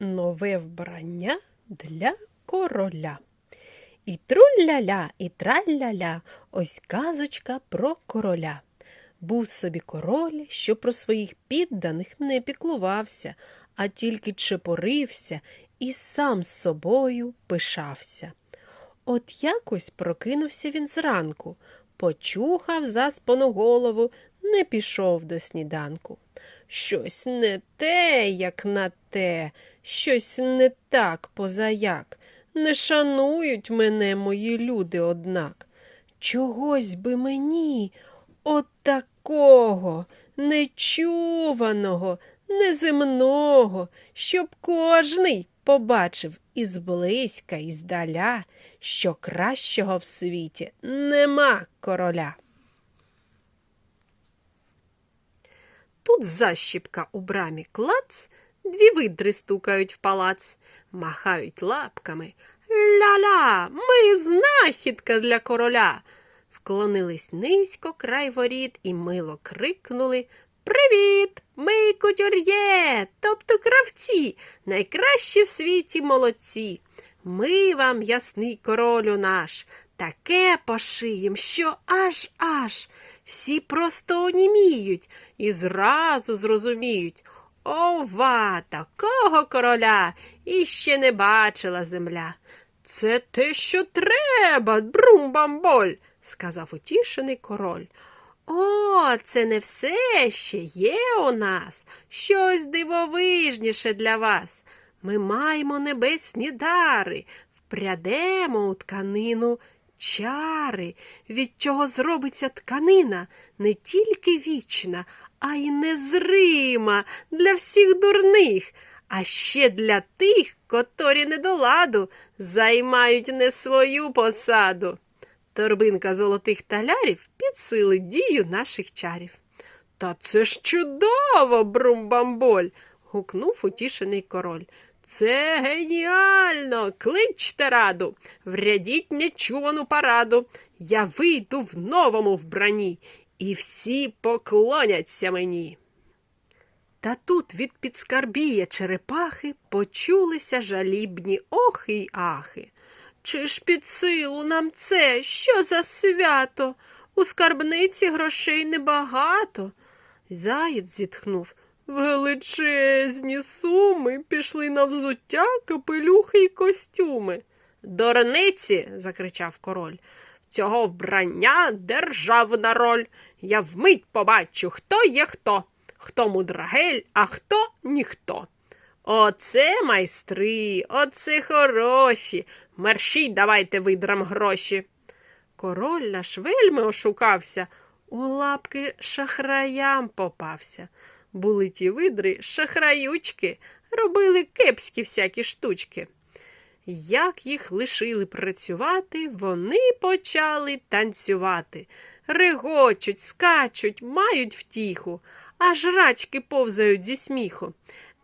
нове вбрання для короля. І трулля-ля, і тралля-ля, ось казочка про короля. Був собі король, що про своїх підданих не піклувався, а тільки чепорився і сам з собою пишався. От якось прокинувся він зранку, почухав заспану голову, не пішов до сніданку. Щось не те, як на те, щось не так позаяк. Не шанують мене мої люди, однак. Чогось би мені от такого, нечуваного, неземного, щоб кожний побачив і зблизька, і здаля, що кращого в світі нема короля. Тут защіпка у брамі клац, дві видри стукають в палац, махають лапками. Ля-ля, ми знахідка для короля. Вклонились низько край воріт і мило крикнули Привіт! Ми кутюр'є, тобто кравці, найкращі в світі молодці. Ми вам, ясний королю наш, таке пошиєм, що аж аж. Всі просто оніміють і зразу зрозуміють. Ова, такого короля іще не бачила земля. Це те, що треба, брумбамболь, сказав утішений король. О, це не все ще є у нас щось дивовижніше для вас. Ми маємо небесні дари, впрядемо у тканину чари, від чого зробиться тканина не тільки вічна, а й незрима для всіх дурних, а ще для тих, котрі не до ладу займають не свою посаду. Торбинка золотих талярів підсилить дію наших чарів. Та це ж чудово, брумбамболь. гукнув утішений король. Це геніально. Кличте раду, врядіть нечувану параду. Я вийду в новому вбранні, і всі поклоняться мені. Та тут від підскарбія черепахи почулися жалібні охи й ахи. Чи ж під силу нам це? Що за свято? У скарбниці грошей небагато. Заєць зітхнув. Величезні суми пішли на взуття, капелюхи й костюми. Дорниці, закричав король, цього вбрання державна роль. Я вмить побачу, хто є хто, хто мудрагель, а хто ніхто. Оце майстри, оце хороші. Мерщій давайте видрам гроші. Король наш вельми ошукався, у лапки шахраям попався. Були ті видри шахраючки, робили кепські всякі штучки. Як їх лишили працювати, вони почали танцювати. Регочуть, скачуть, мають втіху, аж рачки повзають зі сміху.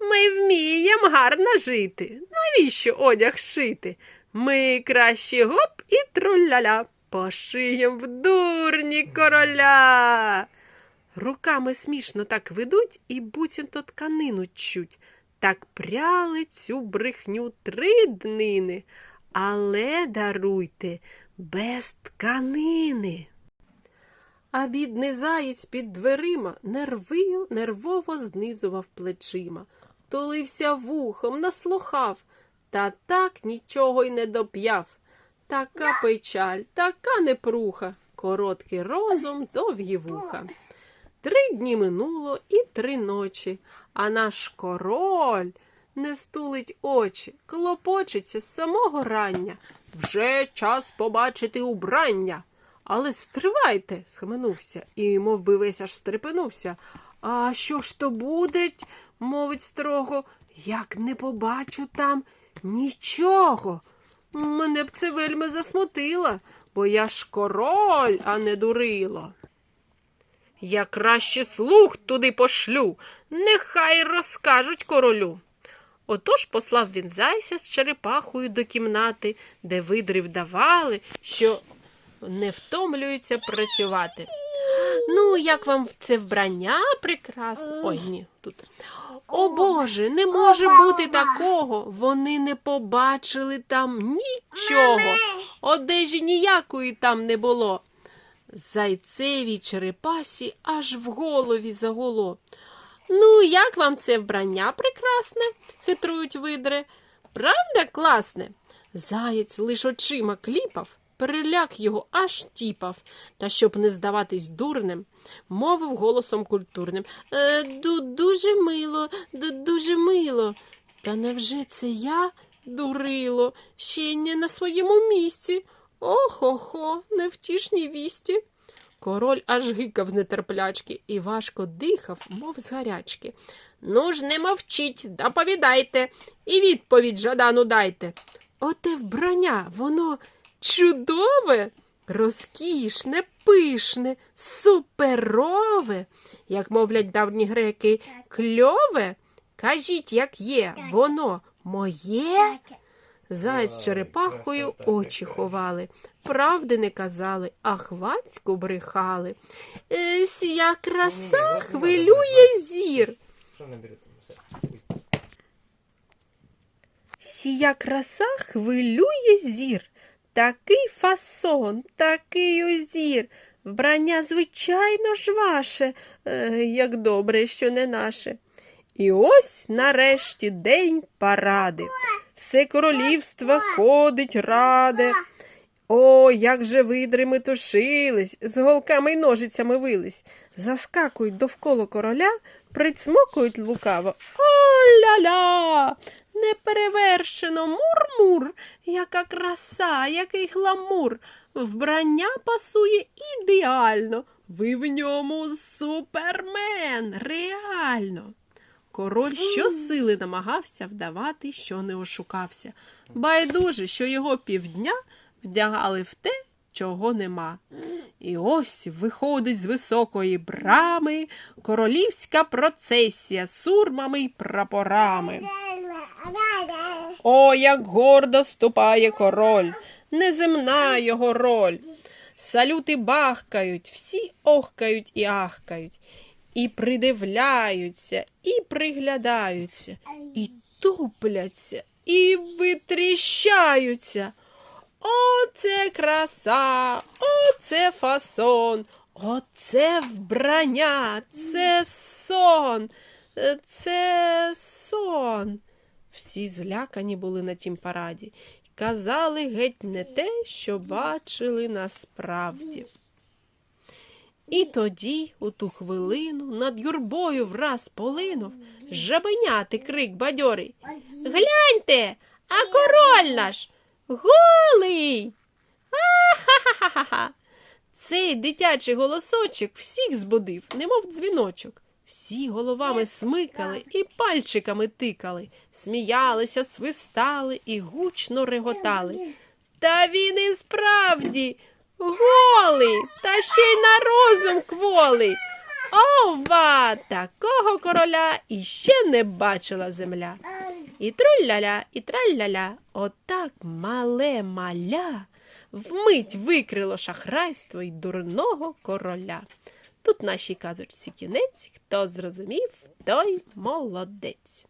Ми вміємо гарно жити. Навіщо одяг шити? Ми краще гоп і трулляля, пошиєм в дурні короля. Руками смішно так ведуть і буцімто тканину чуть. Так пряли цю брехню три днини, але даруйте без тканини. А бідний заєць під дверима нерви, нервово знизував плечима, тулився вухом, наслухав, та так нічого й не доп'яв. Така печаль, така непруха, короткий розум, довгі вуха. Три дні минуло і три ночі, а наш король не стулить очі, клопочеться з самого рання. Вже час побачити убрання. Але стривайте, схаменувся і мов би, весь аж стрепенувся. А що ж то буде? мовить строго, як не побачу там нічого. Мене б це вельми засмутило, бо я ж король, а не дурило. Я краще слух туди пошлю, нехай розкажуть королю. Отож послав він зайся з черепахою до кімнати, де видри вдавали, що не втомлюються працювати. Ну, як вам це вбрання прекрасно. Ой, ні, тут. О Боже, не може бути такого. Вони не побачили там нічого. Одежі ніякої там не було. Зайцевій черепасі аж в голові загуло. Ну, як вам це вбрання прекрасне? хитрують видри. Правда, класне? Заєць лиш очима кліпав, переляк його аж тіпав, та щоб не здаватись дурним, мовив голосом культурним. Е, ду, дуже мило, ду, дуже мило. Та невже це я, дурило, ще й не на своєму місці? Ох-охо, невтішні вісті. Король аж гикав з нетерплячки і важко дихав, мов з гарячки. Ну ж не мовчіть, доповідайте, і відповідь жадану дайте. Оте вбрання, воно чудове, розкішне, пишне, суперове, як мовлять давні греки, кльове. Кажіть, як є, воно моє. Заяць черепахою очі ховали, правди не казали, а хвацьку брехали. Сія краса хвилює зір. Ой. Сія краса хвилює зір. Такий фасон, такий озір. Вбрання, звичайно ж, ваше, е, як добре, що не наше. І ось нарешті день паради. Все королівство ходить раде. О, як же видри метушились, з голками й ножицями вились, заскакують довкола короля, прицмокують лукаво. О-ля-ля! Неперевершено мур-мур, яка краса, який гламур. Вбрання пасує ідеально. Ви в ньому супермен, реально. Король щосили намагався вдавати, що не ошукався. Байдуже, що його півдня вдягали в те, чого нема. І ось виходить з високої брами королівська процесія з сурмами й прапорами. О, як гордо ступає король, неземна його роль. Салюти бахкають, всі охкають і ахкають, і придивляються, і приглядаються, і тупляться, і витріщаються. Оце краса, оце фасон, оце вбрання, це сон, це сон. Всі злякані були на тім параді казали геть не те, що бачили насправді. І тоді, у ту хвилину, над юрбою враз полинув жабеняти крик бадьорий. Гляньте, а король наш голий. А-ха-ха-ха-ха. Цей дитячий голосочок всіх збудив, немов дзвіночок. Всі головами смикали і пальчиками тикали, сміялися, свистали і гучно реготали. Та він і справді голий, та ще й на розум кволий. Ова, такого короля іще не бачила земля. І труль-ля-ля, і траль-ля-ля, отак мале маля вмить викрило шахрайство й дурного короля. Тут нашій казочці кінець, хто зрозумів, той молодець.